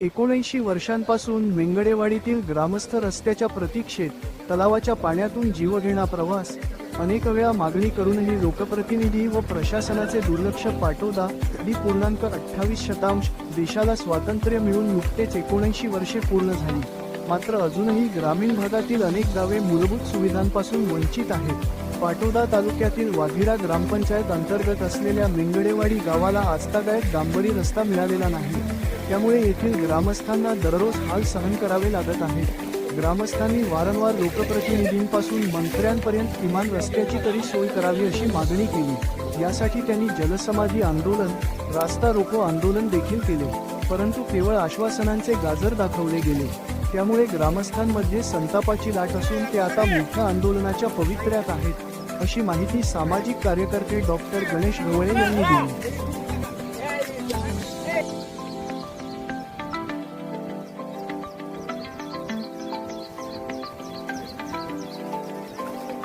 एकोणऐंशी वर्षांपासून वेंगडेवाडीतील ग्रामस्थ रस्त्याच्या प्रतीक्षेत तलावाच्या पाण्यातून जीवघेणा प्रवास अनेक वेळा मागणी करूनही लोकप्रतिनिधी व प्रशासनाचे दुर्लक्ष पाटोदा डी पूर्णांक अठ्ठावीस शतांश देशाला स्वातंत्र्य मिळून नुकतेच एकोणऐंशी वर्षे पूर्ण झाली. मात्र अजूनही ग्रामीण भागातील अनेक गावे मूलभूत सुविधांपासून वंचित आहेत. पाटोदा तालुक्यातील वाघिडा ग्रामपंचायत अंतर्गत असलेल्या मेंगडेवाडी गावाला आजतागायत डांबरी रस्ता मिळालेला नाही. त्यामुळे येथील ग्रामस्थांना दररोज हाल सहन करावे लागत आहेत ग्रामस्थांनी वारंवार लोकप्रतिनिधींपासून मंत्र्यांपर्यंत किमान रस्त्याची तरी सोय करावी अशी मागणी केली. यासाठी त्यांनी जलसमाधी आंदोलन रास्ता रोको आंदोलन देखील केले. परंतु केवळ आश्वासनांचे गाजर दाखवले गेले. त्यामुळे ग्रामस्थांमध्ये संतापाची लाट असून ते आता मोठ्या आंदोलनाच्या पवित्र्यात आहेत अशी माहिती सामाजिक कार्यकर्ते डॉक्टर गणेश गवळे यांनी दिली.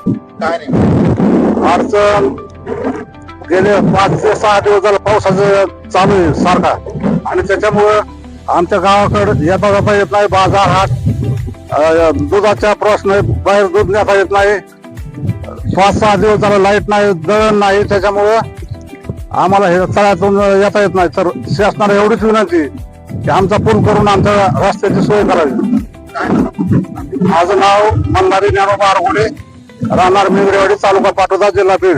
काय नाही. अडचण गेले पाच ते सहा दिवस झाला पावसाचं चालू आहे सारखा. आणि त्याच्यामुळं आमच्या गावाकडे येता येत नाही बाजार हाट दुधाचा प्रश्न आहे बाहेर दूध नेता येत नाही. पाच सहा दिवस झाला लाइट नाही दळण नाही त्याच्यामुळं आम्हाला हे तळ्यातून येता येत नाही. तर शासनाला एवढीच विनंती की आमचा पूल करून आमच्या रस्त्याची सोय करावी. माझं नाव मल्हारी ज्ञानोबा आरगुडे. राहणार मिगडेवाडी तालुका पाटोदा जिल्हा बीड.